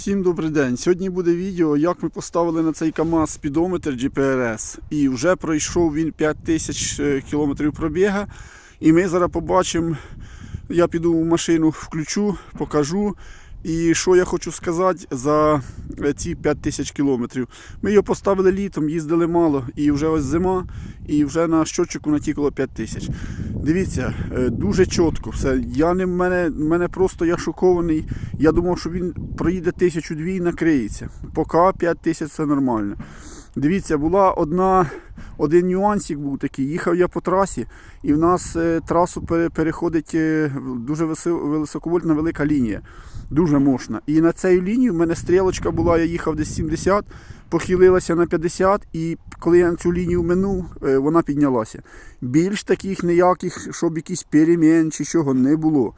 Всім добрий день. Сьогодні буде відео, як ми поставили на цей КАМАЗ спідометр GPRS. І вже пройшов він 5000 км кілометрів пробіга. І ми зараз побачимо, я піду в машину, включу, покажу. І що я хочу сказати за ці 5 тисяч кілометрів. Ми його поставили літом, їздили мало, і вже ось зима, і вже на щотчику натікало 5000. Дивіться, е, дуже чітко все. Я не в мене, мене просто я шокований. Я думав, що він проїде тисячу дві і накриється. Поки 5 тисяч це нормально. Дивіться, була одна, один нюансик був такий. Їхав я по трасі, і в нас е, трасу пере- переходить е, дуже високовольтна велика лінія. Дуже мощна. І на цій лінії в мене стрілочка була, я їхав десь 70, похилилася на 50, і коли я на цю лінію минув, е, вона піднялася. Більш таких ніяких, щоб якісь перемін чи чого не було.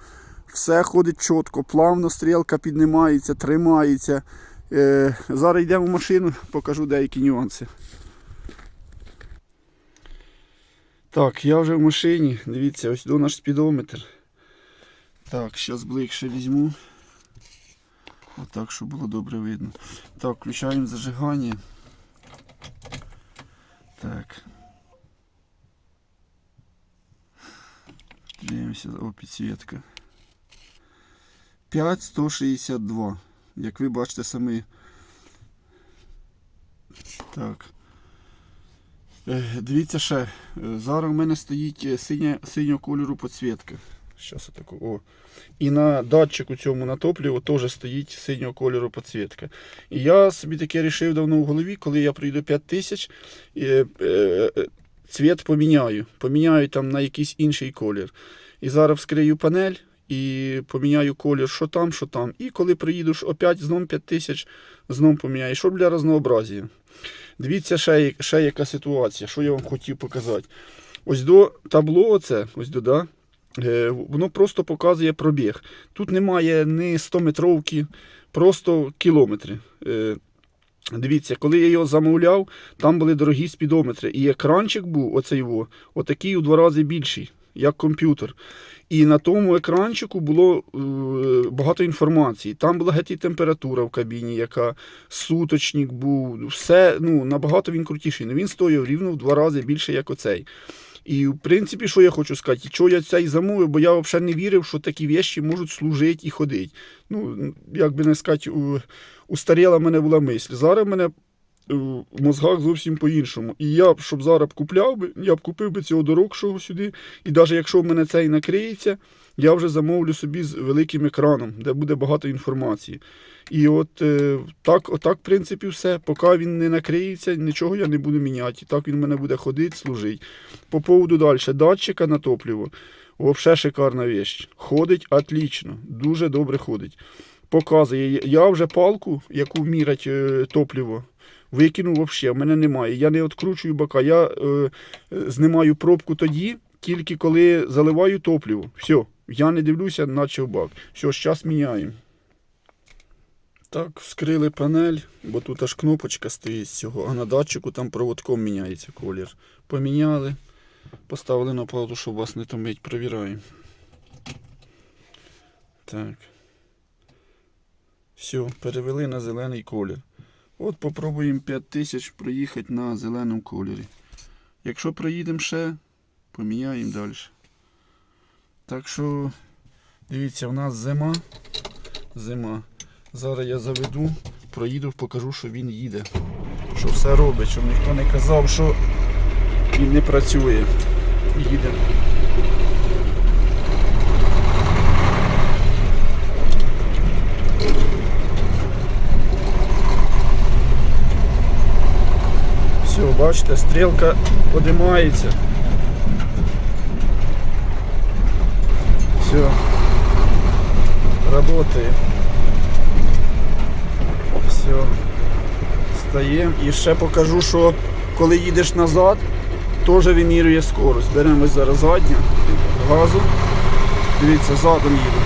Все ходить чітко, плавно стрілка піднімається, тримається. Е, зараз йдемо в машину, покажу деякі нюанси. Так, я вже в машині. Дивіться, ось до наш спідометр. Так, зараз ближче візьму. Отак, щоб було добре видно. Так, включаємо зажигання. Так. Дивимося, о, підсвітка. 5162. Як ви бачите самі. Так. Е, Дивіться ще. Е, Зараз у мене стоїть е, синя, синього кольору підсвітка. Щас отаку. О. І на датчику цьому на теж стоїть синього кольору підсвітка. І я собі таке рішив давно в голові, коли я прийду 5000, е, е, е, цвіт поміняю. Поміняю там на якийсь інший колір. І зараз вскрию панель і поміняю колір, що там, що там. І коли приїдеш опять знову 5000, знову поміняю. Щоб для разнообразія. Дивіться, ще, ще яка ситуація, що я вам хотів показати. Ось до табло, оце, ось до, да, е, воно просто показує пробіг. Тут немає ні 100 метровки, просто кілометри. Е, Дивіться, коли я його замовляв, там були дорогі спідометри. І екранчик був, оцей отакий у два рази більший, як комп'ютер. І на тому екранчику було е, багато інформації. Там була геть і температура в кабіні, яка суточник був, все ну, набагато він крутіший. Ну, він стояв рівно в два рази більше, як оцей. І в принципі, що я хочу сказати, чого я цей замовив, бо я взагалі не вірив, що такі вещі можуть служити і ходити. Ну, як би не сказати, у, устаріла мене була мисль. Зараз мене в мозгах зовсім по-іншому. І я б, щоб зараз купляв би, я б купив би цього дорогшого сюди. І навіть якщо в мене цей накриється, я вже замовлю собі з великим екраном, де буде багато інформації. І от е, так, отак, в принципі, все. Поки він не накриється, нічого я не буду міняти. Так він в мене буде ходити, служити. По поводу далі, датчика на топливо. Взагалі шикарна вещь. Ходить отлично, дуже добре ходить. Показує. Я вже палку, яку мірять е, топливо, викинув взагалі, в мене немає. Я не відкручую бока. Я е, знімаю пробку тоді, тільки коли заливаю топливо. Все, я не дивлюся, наче бак. Все, зараз міняємо. Так, вскрили панель, бо тут аж кнопочка стоїть з цього, а на датчику там проводком міняється колір. Поміняли, поставили на паузу, щоб вас не томить, провіраємо. Так. Все, перевели на зелений колір. От попробуємо 5000 проїхати на зеленому кольорі. Якщо проїдемо ще, поміняємо далі. Так що, дивіться, у нас зима. Зима. Зараз я заведу, проїду, покажу, що він їде. Що все робить, щоб ніхто не казав, що він не працює. Їде. Все, бачите, стрілка подимається. Все. Работає. Все. Стаємо. І ще покажу, що коли їдеш назад, теж вимірює скорость. Беремо зараз задню, газу. Дивіться, задом їду.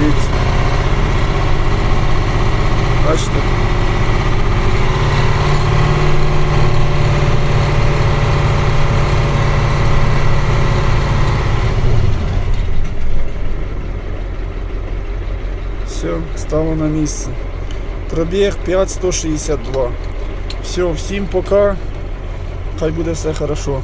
Дивіться. Бачите? Все, стало на місце. Пробіг 5162. Все, всім пока. Хай буде все хорошо.